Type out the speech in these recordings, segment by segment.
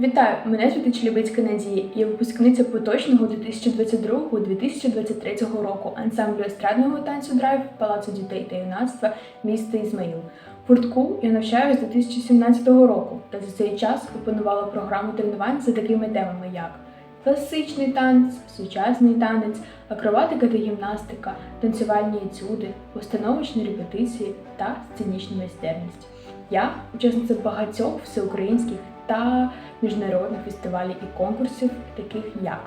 Вітаю! Мене звати Челібицька Надія. Я випускниця поточного 2022-2023 року ансамблю естрадного танцю драйв Палацу дітей та юнацтва міста Ізмаїл. Гуртку я навчаюся з 2017 року та за цей час опанувала програму тренувань за такими темами, як класичний танець, сучасний танець, акробатика та гімнастика, танцювальні етюди, постановочні репетиції та сценічна майстерність. Я учасниця багатьох всеукраїнських та міжнародних фестивалів і конкурсів, таких як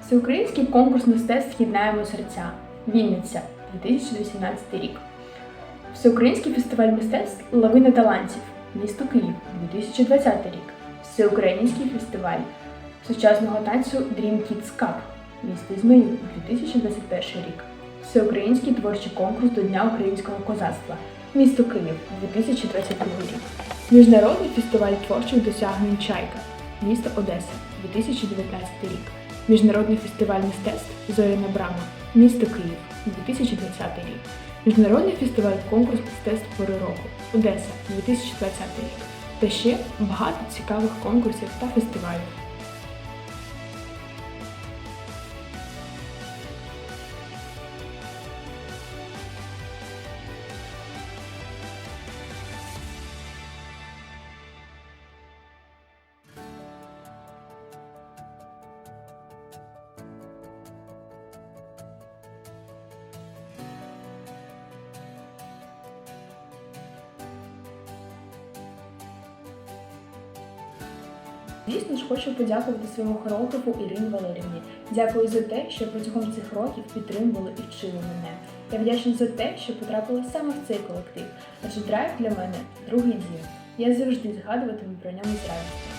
Всеукраїнський конкурс мистецтв «Єднаємо серця Вінниця 2018 рік. Всеукраїнський фестиваль мистецтв Лавина талантів місто Київ 2020 рік. Всеукраїнський фестиваль сучасного танцю Dream Kids Cup місто Ізмаїл 2021 рік. Всеукраїнський творчий конкурс до Дня українського козацтва місто Київ 2022 рік. Міжнародний фестиваль творчих досягнень Чайка місто Одеса 2019 рік. Міжнародний фестиваль мистецтв Зоряна Брама місто Київ 2020 рік. Міжнародний фестиваль конкурс мистецтв пори року Одеса 2020 рік. Та ще багато цікавих конкурсів та фестивалів. Звісно ж, хочу подякувати своєму хореографу Ірині Валерівні. Дякую за те, що протягом цих років підтримували і вчили мене. Я вдячна за те, що потрапила саме в цей колектив, адже драйв для мене другий дім. Я завжди згадуватиму про ньому з радістю.